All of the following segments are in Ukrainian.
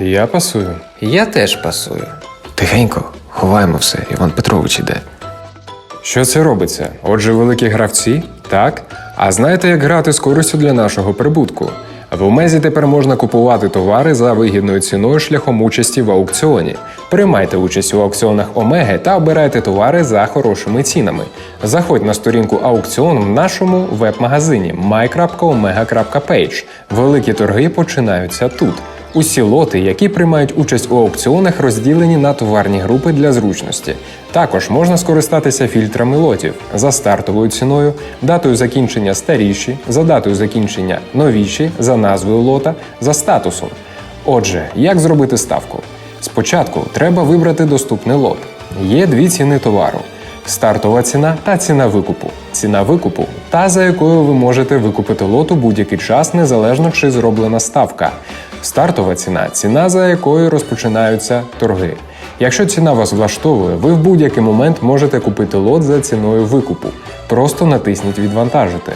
Я пасую. Я теж пасую. Тихенько, ховаємо все, Іван Петрович іде. Що це робиться? Отже, великі гравці? Так. А знаєте, як грати з користю для нашого прибутку? В Омезі тепер можна купувати товари за вигідною ціною шляхом участі в аукціоні. Приймайте участь у аукціонах Омеги та обирайте товари за хорошими цінами. Заходь на сторінку аукціон в нашому веб-магазині my.omega.page. Великі торги починаються тут. Усі лоти, які приймають участь у аукціонах, розділені на товарні групи для зручності. Також можна скористатися фільтрами лотів за стартовою ціною, датою закінчення старіші, за датою закінчення новіші, за назвою лота, за статусом. Отже, як зробити ставку? Спочатку треба вибрати доступний лот. Є дві ціни товару: стартова ціна та ціна викупу. Ціна викупу та за якою ви можете викупити лот у будь-який час, незалежно чи зроблена ставка. Стартова ціна ціна, за якою розпочинаються торги. Якщо ціна вас влаштовує, ви в будь-який момент можете купити лот за ціною викупу. Просто натисніть Відвантажити.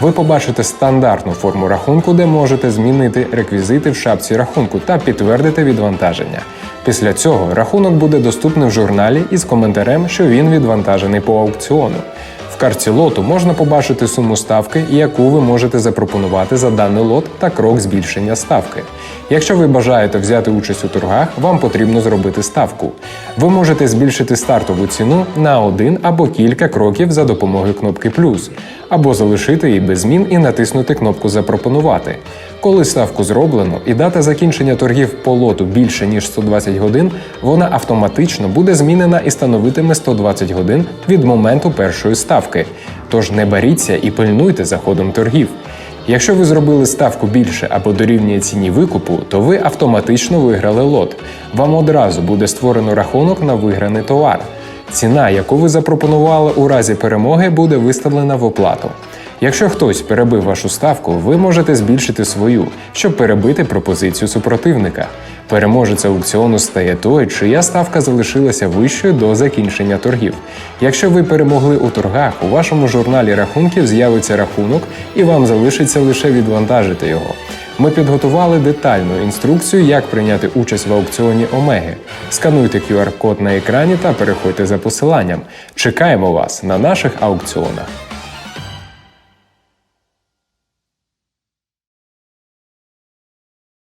Ви побачите стандартну форму рахунку, де можете змінити реквізити в шапці рахунку та підтвердити відвантаження. Після цього рахунок буде доступний в журналі із коментарем, що він відвантажений по аукціону. В картці лоту можна побачити суму ставки, яку ви можете запропонувати за даний лот та крок збільшення ставки. Якщо ви бажаєте взяти участь у торгах, вам потрібно зробити ставку. Ви можете збільшити стартову ціну на один або кілька кроків за допомогою кнопки плюс, або залишити її без змін і натиснути кнопку Запропонувати. Коли ставку зроблено і дата закінчення торгів по лоту більше ніж 120 годин, вона автоматично буде змінена і становитиме 120 годин від моменту першої ставки. Тож не боріться і пильнуйте за ходом торгів. Якщо ви зробили ставку більше або дорівнює ціні викупу, то ви автоматично виграли лот. Вам одразу буде створено рахунок на виграний товар. Ціна, яку ви запропонували у разі перемоги, буде виставлена в оплату. Якщо хтось перебив вашу ставку, ви можете збільшити свою, щоб перебити пропозицію супротивника. Переможець аукціону стає той, чия ставка залишилася вищою до закінчення торгів. Якщо ви перемогли у торгах, у вашому журналі рахунків з'явиться рахунок, і вам залишиться лише відвантажити його. Ми підготували детальну інструкцію, як прийняти участь в аукціоні Омеги. Скануйте QR-код на екрані та переходьте за посиланням. Чекаємо вас на наших аукціонах.